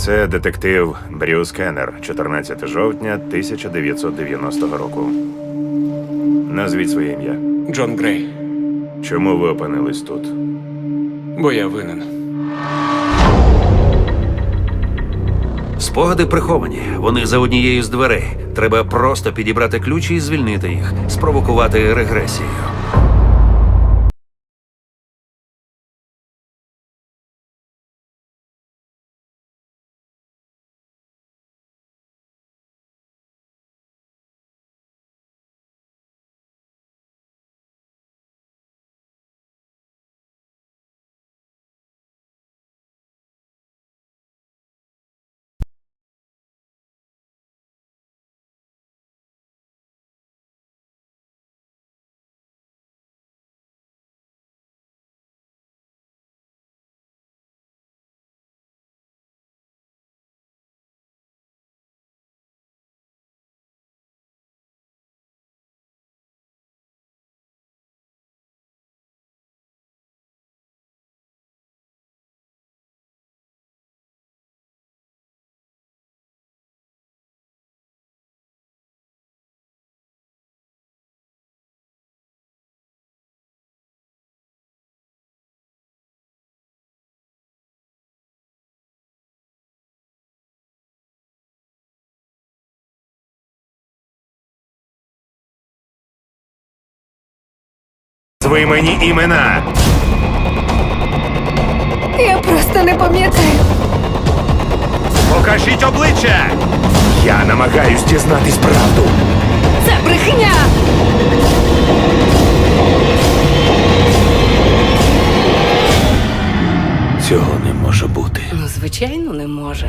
Це детектив Брюс Кеннер, 14 жовтня 1990 року. Назвіть своє ім'я. Джон Грей, Чому ви опинились тут? бо я винен. Спогади приховані. Вони за однією з дверей. Треба просто підібрати ключі і звільнити їх, спровокувати регресію. Зви мені імена! Я просто не пам'ятаю. Покажіть обличчя! Я намагаюсь дізнатись правду. Це брехня! Цього не може бути. Ну, звичайно, не може.